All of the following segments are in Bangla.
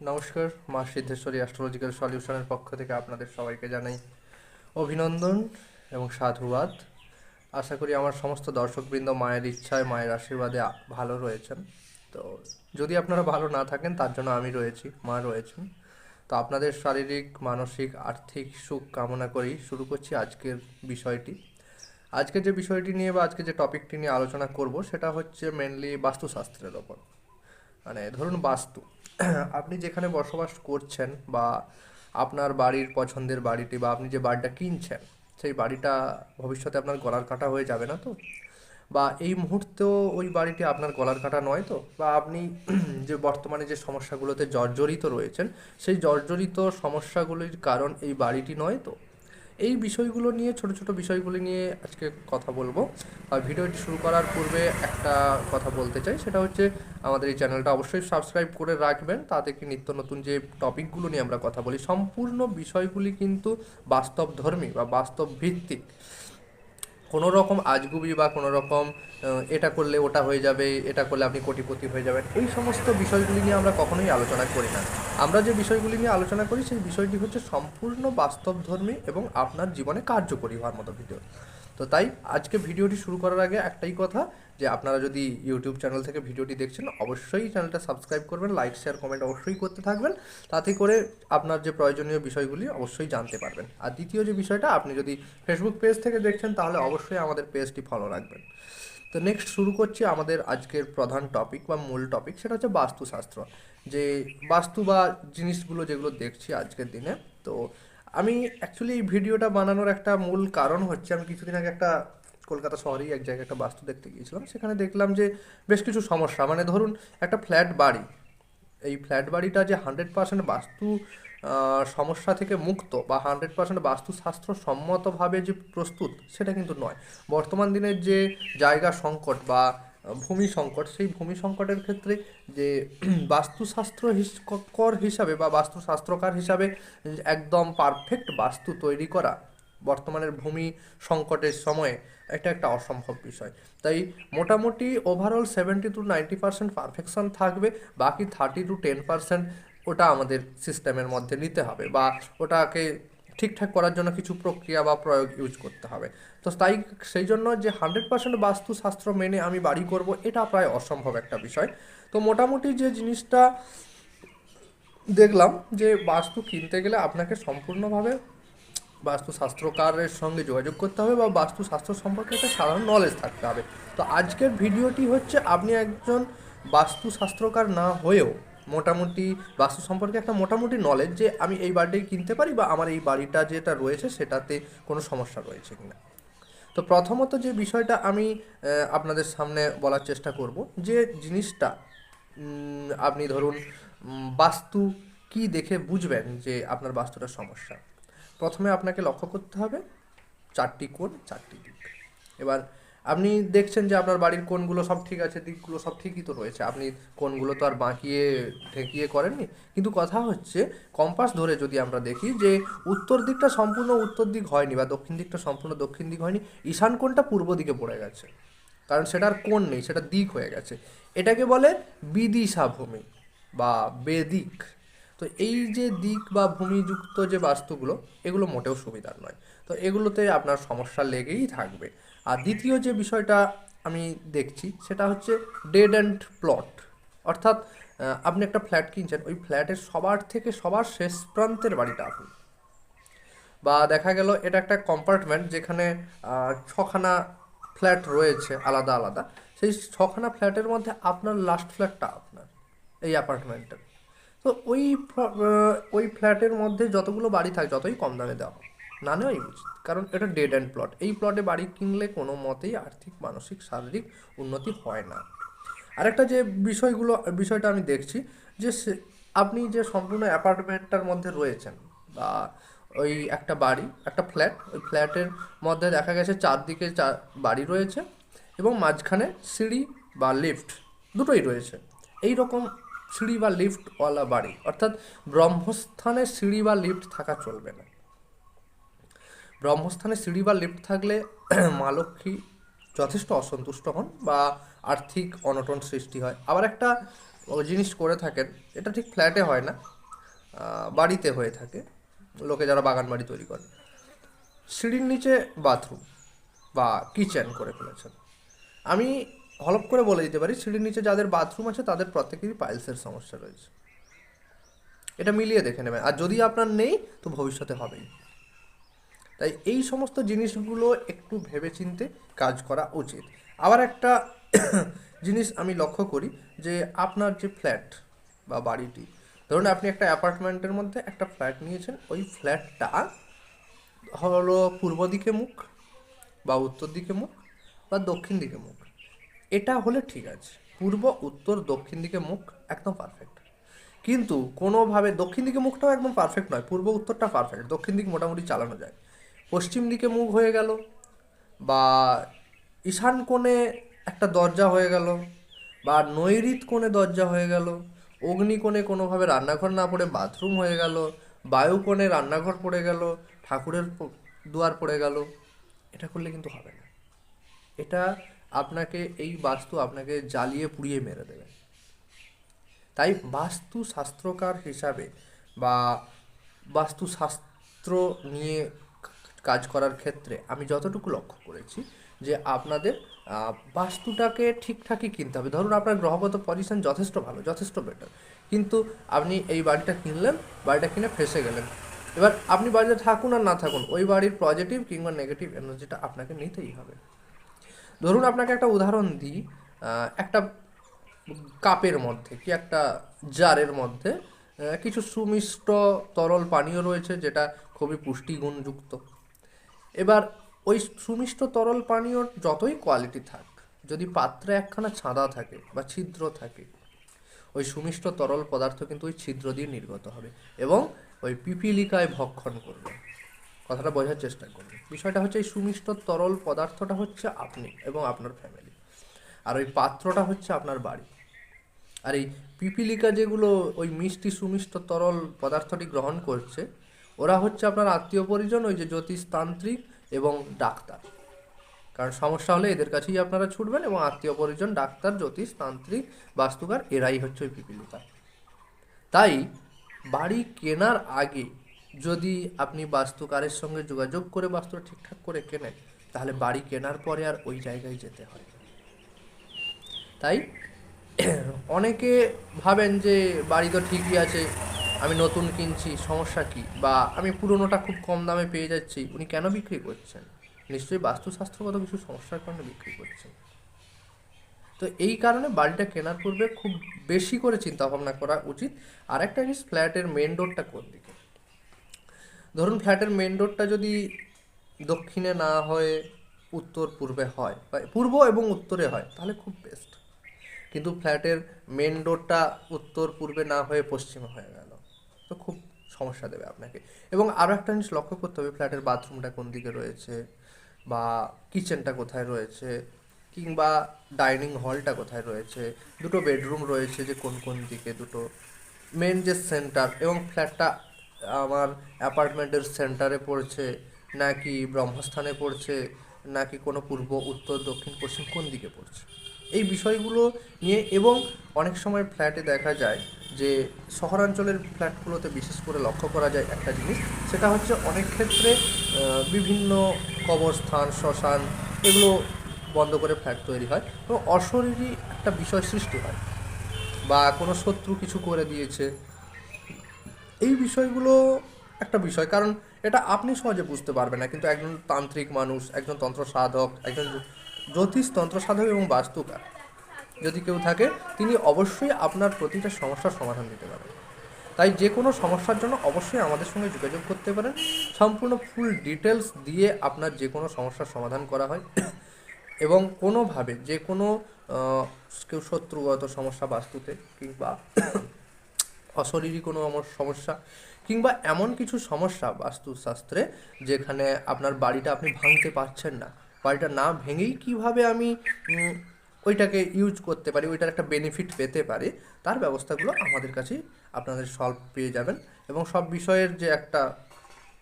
নমস্কার, মা সিদ্ধেশ্বরী অ্যাস্ট্রোলজিক্যাল সলিউশনের পক্ষ থেকে আপনাদের সবাইকে জানাই অভিনন্দন এবং সাধুবাদ। আশা করি আমার সমস্ত দর্শকবৃন্দ মায়ের ইচ্ছায়, মায়ের আশীর্বাদে ভালো রয়েছেন। তো যদি আপনারা ভালো না থাকেন, তার জন্য আমি রয়েছি, মা রয়েছেন। তো আপনাদের শারীরিক, মানসিক, আর্থিক সুখ কামনা করি শুরু করছি আজকের বিষয়টি। আজকে যে বিষয়টি নিয়ে বা আজকে যে টপিকটি নিয়ে আলোচনা করব, সেটা হচ্ছে মেনলি বাস্তুশাস্ত্রের ওপর। মানে ধরুন বাস্তু। আপনি যেখানে বসবাস করছেন বা আপনার বাড়ির পছন্দের বাড়িটি বা আপনি যে বাড়িটা কিনছেন, সেই বাড়িটা ভবিষ্যতে আপনার গলার কাটা হয়ে যাবে না তো? বা এই মুহূর্তেও ওই বাড়িটি আপনার গলার কাটা নয় তো? বা আপনি যে বর্তমানে যে সমস্যাগুলোতে জর্জরিত রয়েছেন, সেই জর্জরিত সমস্যাগুলির কারণ এই বাড়িটি নয় তো? এই বিষয়গুলো নিয়ে, ছোট ছোট বিষয়গুলি নিয়ে আজকে কথা বলব। আর ভিডিওটি শুরু করার পূর্বে একটা কথা বলতে চাই, সেটা হচ্ছে আমাদের এই চ্যানেলটা অবশ্যই সাবস্ক্রাইব করে রাখবেন। তাতে কি নিত্য নতুন যে টপিকগুলো নিয়ে আমরা কথা বলি, সম্পূর্ণ বিষয়গুলি কিন্তু বাস্তব ধর্মী বা বাস্তব ভিত্তিক কোনো রকম আজগুবি বা কোনো রকম এটা করলে ওটা হয়ে যাবে, এটা করলে আপনি কোটিপতি হয়ে যাবেন, এই সমস্ত বিষয়গুলি নিয়ে আমরা কখনোই আলোচনা করি না। আমরা যে বিষয়গুলি নিয়ে আলোচনা করি, সেই বিষয়টি হচ্ছে সম্পূর্ণ বাস্তবধর্মী এবং আপনার জীবনে কার্যকরী হওয়ার মতো ভিডিও। তো তাই আজকে ভিডিওটি শুরু করার আগে একটাই কথা যে আপনারা যদি ইউটিউব চ্যানেল থেকে ভিডিওটি দেখছেন, অবশ্যই চ্যানেলটা সাবস্ক্রাইব করবেন, লাইক, শেয়ার, কমেন্ট অবশ্যই করতে থাকবেন। তাতে করে আপনার যে প্রয়োজনীয় বিষয়গুলি অবশ্যই জানতে পারবেন। আর দ্বিতীয় যে বিষয়টা, আপনি যদি ফেসবুক পেজ থেকে দেখছেন, তাহলে অবশ্যই আমাদের পেজটি ফলো রাখবেন। তো নেক্সট শুরু করছি আমাদের আজকের প্রধান টপিক বা মূল টপিক সেটা হচ্ছে বাস্তুশাস্ত্র। যে বাস্তু বা জিনিসগুলো যেগুলো দেখছি আজকের দিনে, তো আমি অ্যাকচুয়ালি এই ভিডিওটা বানানোর একটা মূল কারণ হচ্ছে, আমি কিছুদিন আগে একটা কলকাতা শহরেই এক জায়গায় একটা বাস্তু দেখতে গিয়েছিলাম। সেখানে দেখলাম যে বেশ কিছু সমস্যা। মানে ধরুন, একটা ফ্ল্যাট বাড়ি, এই ফ্ল্যাট বাড়িটা যে হান্ড্রেড পার্সেন্ট বাস্তু সমস্যা থেকে মুক্ত বা হান্ড্রেড পার্সেন্ট বাস্তুশাস্ত্র সম্মতভাবে যে প্রস্তুত, সেটা কিন্তু নয়। বর্তমান দিনের যে জায়গা সংকট বা ভূমি সংকট। সেই ভূমি সংকটের ক্ষেত্রে যে বাস্তুশাস্ত্র কর হিসাবে বা বাস্তুশাস্ত্রকার হিসাবে একদম পারফেক্ট বাস্তু তৈরি করা বর্তমানের ভূমি সংকটের সময়ে, এটা একটা অসম্ভব বিষয়। তাই মোটামুটি overall seventy two ninety percent perfection থাকবে, বাকি থার্টি টু টেন পার্সেন্ট ওটা আমাদের সিস্টেমের মধ্যে নিতে হবে বা ওটাকে ঠিকঠাক করার জন্য কিছু প্রক্রিয়া বা প্রয়োগ ইউজ করতে হবে। তো তাই সেই জন্য যে হান্ড্রেড পার্সেন্ট বাস্তুশাস্ত্র মেনে আমি বাড়ি করব, এটা প্রায় অসম্ভব একটা বিষয়। তো মোটামুটি যে জিনিসটা দেখলাম যে বাস্তু কিনতে গেলে আপনাকে সম্পূর্ণভাবে বাস্তুশাস্ত্রকারের সঙ্গে যোগাযোগ করতে হবে বা বাস্তুশাস্ত্র সম্পর্কে একটা সাধারণ নলেজ থাকতে হবে। তো আজকের ভিডিওটি হচ্ছে আপনি একজন বাস্তুশাস্ত্রকার না হয়েও মোটামুটি বাস্তু সম্পর্কে একটা মোটামুটি নলেজ যে আমি এই বাড়িটাই কিনতে পারি বা আমার এই বাড়িটা যেটা রয়েছে সেটাতে কোনো সমস্যা রয়েছে কিনা। তো প্রথমত যে বিষয়টা আমি আপনাদের সামনে বলার চেষ্টা করব যে জিনিসটা আপনি ধরুন বাস্তু কি দেখে বুঝবেন যে আপনার বাস্তুটার সমস্যা। প্রথমে আপনাকে লক্ষ্য করতে হবে চারটি কোণ, চারটি দিক। এবার আপনি দেখছেন যে আপনার বাড়ির কোনগুলো সব ঠিক আছে, দিকগুলো সব ঠিকই তো রয়েছে। আপনি কোনগুলো তো আর বাঁকিয়ে, ঠেকিয়ে করেননি। কিন্তু কথা হচ্ছে, কম্পাস ধরে যদি আমরা দেখি যে উত্তর দিকটা সম্পূর্ণ উত্তর দিক হয়নি বা দক্ষিণ দিকটা সম্পূর্ণ দক্ষিণ দিক হয়নি, ঈশান কোণটা পূর্ব দিকে পড়ে গেছে। কারণ সেটার কোণ নেই, সেটা দিক হয়ে গেছে। এটাকে বলে বিদিশা ভূমি বা বেদিক। তো এই যে দিক বা ভূমিযুক্ত যে বাস্তুগুলো, এগুলো মোটেও সুবিধার নয়। তো এগুলোতে আপনার সমস্যা লেগেই থাকবে। আর দ্বিতীয় যে বিষয়টা আমি দেখছি, সেটা হচ্ছে ডেড অ্যান্ড প্লট অর্থাৎ আপনি একটা ফ্ল্যাট কিনছেন, ওই ফ্ল্যাটের সবার থেকে সবার শেষ প্রান্তের বাড়িটা আপনি বা দেখা গেল, এটা একটা কম্পার্টমেন্ট যেখানে ছখানা ফ্ল্যাট রয়েছে, আলাদা আলাদা। সেই ছখানা ফ্ল্যাটের মধ্যে আপনার লাস্ট ফ্ল্যাটটা আপনার, এই অ্যাপার্টমেন্টের তো ওই ওই ফ্ল্যাটের মধ্যে যতগুলো বাড়ি থাকে, যতই কম দামে দেওয়া না নেওয়াই উচিত। কারণ এটা ডেড অ্যান্ড প্লট এই প্লটে বাড়ি কিনলে কোনো মতেই আর্থিক, মানসিক, শারীরিক উন্নতি হয় না। আরেকটা যে বিষয়গুলো, বিষয়টা আমি দেখছি যে আপনি যে সম্পূর্ণ অ্যাপার্টমেন্টটার মধ্যে রয়েছেন বা ওই একটা বাড়ি, একটা ফ্ল্যাট, ওই ফ্ল্যাটের মধ্যে দেখা গেছে চারদিকে চার বাড়ি রয়েছে এবং মাঝখানে সিঁড়ি বা লিফট দুটোই রয়েছে। এই রকম সিঁড়ি বা লিফটওয়ালা বাড়ি, অর্থাৎ ব্রহ্মস্থানে সিঁড়ি বা লিফট থাকা চলবে না। ব্রহ্মস্থানে সিঁড়ি বা লিফট থাকলে মা লক্ষ্মী যথেষ্ট অসন্তুষ্ট হন বা আর্থিক অনটন সৃষ্টি হয়। আবার একটা জিনিস করে থাকেন, এটা ঠিক ফ্ল্যাটে হয় না বাড়িতে হয়ে থাকে, লোকে যারা বাগান বাড়ি তৈরি করে সিঁড়ির নিচে বাথরুম বা কিচেন করে ফেলেছেন। আমি হলপ করে বলে দিতে পারি, সিঁড়ির নিচে যাদের বাথরুম আছে তাদের প্রত্যেকেরই পাইলসের সমস্যা রয়েছে। এটা মিলিয়ে দেখে নেবেন। আর যদি আপনার নেই, তো ভবিষ্যতে হবেই। তাই এই সমস্ত জিনিসগুলো একটু ভেবেচিন্তে কাজ করা উচিত। আবার একটা জিনিস আমি লক্ষ্য করি যে আপনার যে ফ্ল্যাট বা বাড়িটি, ধরুন আপনি একটা অ্যাপার্টমেন্টের মধ্যে একটা ফ্ল্যাট নিয়েছেন, ওই ফ্ল্যাটটা হলো পূর্ব দিকে মুখ বা উত্তর দিকে মুখ বা দক্ষিণ দিকে মুখ। এটা হলে ঠিক আছে, পূর্ব, উত্তর, দক্ষিণ দিকে মুখ একদম পারফেক্ট কিন্তু কোনোভাবে দক্ষিণ দিকে মুখটাও একদম পারফেক্ট নয়, পূর্ব, উত্তরটা পারফেক্ট দক্ষিণ দিক মোটামুটি চালানো যায়। পশ্চিম দিকে মুখ হয়ে গেল বা ঈশান কোণে একটা দরজা হয়ে গেল বা নৈরিত কোণে দরজা হয়ে গেল, অগ্নি কোণে কোনোভাবে রান্নাঘর না পড়ে বাথরুম হয়ে গেল, বায়ু কোণে রান্নাঘর পড়ে গেল, ঠাকুরের দুয়ার পড়ে গেল, এটা করলে কিন্তু হবে না। এটা আপনাকে, এই বাস্তু আপনাকে জ্বালিয়ে পুড়িয়ে মেরে দেবে। তাই বাস্তু শাস্ত্রকার হিসাবে বা বাস্তু শাস্ত্র নিয়ে কাজ করার ক্ষেত্রে আমি যতটুকু লক্ষ্য করেছি যে আপনাদের বাস্তুটাকে ঠিকঠাকই কিনতে হবে। ধরুন আপনার গ্রহগত পজিশন যথেষ্ট ভালো, যথেষ্ট বেটার কিন্তু আপনি এই বাড়িটা কিনলেন, বাড়িটা কিনে ফেসে গেলেন। এবার আপনি বাড়িতে থাকুন আর না থাকুন, ওই বাড়ির পজিটিভ কিংবা নেগেটিভ এনার্জিটা আপনাকে নিতেই হবে। ধরুন আপনাকে একটা উদাহরণ দিই একটা কাপের মধ্যে কি একটা জারের মধ্যে কিছু সুমিষ্ট তরল পানীয় রয়েছে যেটা খুবই পুষ্টিগুণযুক্ত। এবার ওই সুমিষ্ট তরল পানীয়র যতই কোয়ালিটি থাক, যদি পাত্রে একখানা ছাঁদা থাকে বা ছিদ্র থাকে, ওই সুমিষ্ট তরল পদার্থ কিন্তু ওই ছিদ্র দিয়ে নির্গত হবে এবং ওই পিপিলিকায় ভক্ষণ করবে। কথাটা বোঝার চেষ্টা করবে বিষয়টা হচ্ছে এই সুমিষ্ট তরল পদার্থটা হচ্ছে আপনি এবং আপনার ফ্যামিলি আর ওই পাত্রটা হচ্ছে আপনার বাড়ি। আর এই পিপিলিকা যেগুলো ওই মিষ্টি সুমিষ্ট তরল পদার্থটি গ্রহণ করছে ওরা হচ্ছে আপনার আত্মীয় পরিজন, ওই যে জ্যোতিষতান্ত্রিক এবং ডাক্তার। কারণ সমস্যা হলে এদের কাছেই আপনারা ছুটবেন এবং আত্মীয় পরিজন, ডাক্তার জ্যোতিষ তান্ত্রিক বাস্তুকার, এরাই হচ্ছে ওই পিপিলিকা। তাই বাড়ি কেনার আগে যদি আপনি বাস্তুকারের সঙ্গে যোগাযোগ করে বাস্তুটা ঠিকঠাক করে কেনেন, তাহলে বাড়ি কেনার পরে আর ওই জায়গায় যেতে হয় তাই অনেকে ভাবেন যে বাড়ি তো ঠিকই আছে আমি নতুন কিনছি, সমস্যা কি? বা আমি পুরনোটা খুব কম দামে পেয়ে যাচ্ছি, উনি কেন বিক্রি করছেন? নিশ্চয়ই বাস্তুশাস্ত্রগত কিছু সমস্যার কারণে বিক্রি করছেন। তো এই কারণে বাড়িটা কেনার পূর্বে খুব বেশি করে চিন্তা ভাবনা করা উচিত। আর একটা জিনিস, ফ্ল্যাটের মেন ডোরটা কোন দিকে? ধরুন ফ্ল্যাটের মেন ডোরটা যদি দক্ষিণে না হয়ে উত্তর পূর্বে হয়, বা পূর্ব এবং উত্তরে হয়, তাহলে খুব বেস্ট কিন্তু ফ্ল্যাটের মেন ডোরটা উত্তর পূর্বে না হয়ে পশ্চিমে হয়ে গেল। তো খুব সমস্যা দেবে আপনাকে। এবং আরও একটা জিনিস লক্ষ্য করতে হবে, ফ্ল্যাটের বাথরুমটা কোন দিকে রয়েছে বা কিচেনটা কোথায় রয়েছে কিংবা ডাইনিং হলটা কোথায় রয়েছে, দুটো বেডরুম রয়েছে যে কোন কোন দিকে দুটো। মেন যে সেন্টার এবং ফ্ল্যাটটা আমার অ্যাপার্টমেন্টের সেন্টারে পড়ছে, নাকি ব্রহ্মস্থানে পড়ছে, নাকি কোনো পূর্ব, উত্তর, দক্ষিণ, পশ্চিম কোন দিকে পড়ছে। এই বিষয়গুলো নিয়ে এবং অনেক সময় ফ্ল্যাটে দেখা যায় যে শহরাঞ্চলের ফ্ল্যাটগুলোতে বিশেষ করে লক্ষ্য করা যায় একটা জিনিস, সেটা হচ্ছে অনেক ক্ষেত্রে বিভিন্ন কবরস্থান, শ্মশান এগুলো বন্ধ করে ফ্ল্যাট তৈরি হয়। এবং অশরীরী একটা বিষয় সৃষ্টি হয়। বা কোনো শত্রু কিছু করে দিয়েছে। এই বিষয়গুলো একটা বিষয়, কারণ এটা আপনি সহজে বুঝতে পারবেন না। কিন্তু একজন তান্ত্রিক মানুষ, একজন তন্ত্র সাধক একজন জ্যো- জ্যোতিষ তন্ত্র সাধক এবং বাস্তুকার যদি কেউ থাকে, তিনি অবশ্যই আপনার প্রতিটা সমস্যার সমাধান দিতে পারেন। তাই যে কোনো সমস্যার জন্য অবশ্যই আমাদের সঙ্গে যোগাযোগ করতে পারেন। সম্পূর্ণ ফুল ডিটেলস দিয়ে আপনার যে কোনো সমস্যার সমাধান করা হয়। এবং কোনোভাবে যে কোনো কেউ শত্রুগত সমস্যা, বাস্তুতে কিংবা অশরীরী কোনো সমস্যা কিংবা এমন কিছু সমস্যা বাস্তুশাস্ত্রে যেখানে আপনার বাড়িটা আপনি ভাঙতে পারছেন না। বাড়িটা না ভেঙেই কীভাবে আমি ওইটাকে ইউজ করতে পারি, ওইটার একটা বেনিফিট পেতে পারি, তার ব্যবস্থাগুলো আমাদের কাছেই আপনাদের সলভ পেয়ে যাবেন। এবং সব বিষয়ের যে একটা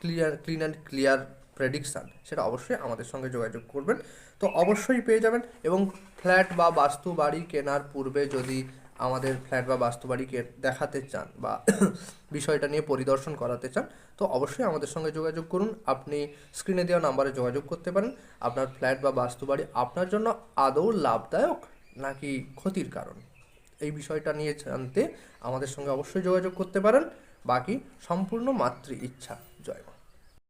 clear clean and clear prediction সেটা অবশ্যই আমাদের সঙ্গে যোগাযোগ করবেন। তো অবশ্যই পেয়ে যাবেন এবং ফ্ল্যাট বা বাস্তু বাড়ি কেনার পূর্বে যদি আমাদের ফ্ল্যাট বা বাস্তুবাড়িকে দেখাতে চান বা বিষয়টা নিয়ে পরিদর্শন করাতে চান, তো অবশ্যই আমাদের সঙ্গে যোগাযোগ করুন। আপনি স্ক্রিনে দেওয়া নাম্বারে যোগাযোগ করতে পারেন। আপনার ফ্ল্যাট বা বাস্তুবাড়ি আপনার জন্য আদৌ লাভদায়ক নাকি ক্ষতির কারণ? এই বিষয়টা নিয়ে জানতে আমাদের সঙ্গে অবশ্যই যোগাযোগ করতে পারেন। বাকি সম্পূর্ণ মাতৃ ইচ্ছা। জয়